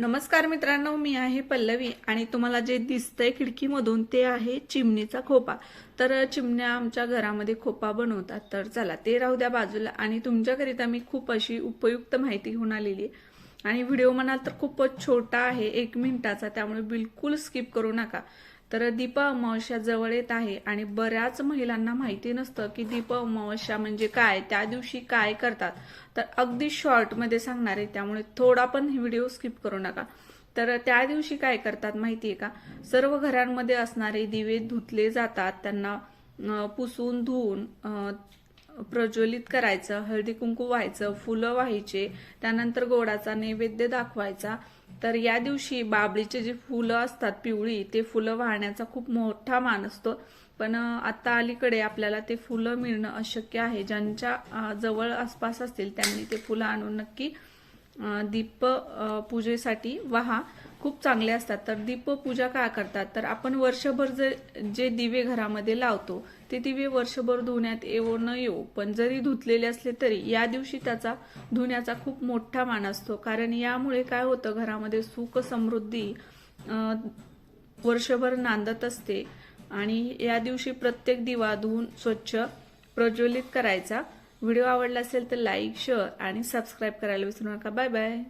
नमस्कार मित्रांनो मी आहे पल्लवी आणि तुम्हाला जे दिसतंय खिडकीमधून ते आहे चिमणीचा खोपा. तर चिमण्या आमच्या घरामध्ये खोपा बनवतात. तर चला ते राहू द्या बाजूला आणि तुमच्याकरिता मी खूप अशी उपयुक्त माहिती घेऊन आलेली आहे. आणि व्हिडिओ म्हणाल तर खूपच छोटा आहे एक मिनिटाचा त्यामुळे बिलकुल स्किप करू नका. तर दीप अमावस्या जवळ येत आहे आणि बऱ्याच महिलांना माहिती नसतं की दीप अमावस्या म्हणजे काय त्या दिवशी काय करतात. तर अगदी शॉर्टमध्ये सांगणार आहे त्यामुळे थोडा पण व्हिडिओ स्किप करू नका. तर त्या दिवशी काय करतात माहिती आहे का? सर्व घरांमध्ये असणारे दिवे धुतले जातात त्यांना पुसून धुवून प्रज्वलित करायचं हळदी कुंकू व्हायचं फुलं व्हायचे त्यानंतर गोडाचा नैवेद्य दाखवायचा. तर या दिवशी बाबळीचे जे फुलं असतात पिवळी ते फुलं वाहण्याचा खूप मोठा मान असतो. पण आता अलीकडे आपल्याला ते फुलं मिळणं अशक्य आहे. ज्यांच्या जवळ आसपास असतील त्यांनी ते फुलं आणून नक्की दीप पूजेसाठी वाहा. खूप चांगले असतात. तर दीपपूजा का करतात? तर आपण वर्षभर जे जे दिवे घरामध्ये लावतो ते दिवे वर्षभर धुण्यात येवो न येऊ पण जरी धुतलेले असले तरी या दिवशी त्याचा धुण्याचा खूप मोठा मान असतो. कारण यामुळे काय होतं घरामध्ये सुख समृद्धी वर्षभर नांदत असते आणि या दिवशी प्रत्येक दिवा धुवून स्वच्छ प्रज्वलित करायचा. व्हिडिओ आवडला असेल तर लाईक शेअर आणि सबस्क्राईब करायला विसरू नका. Bye bye.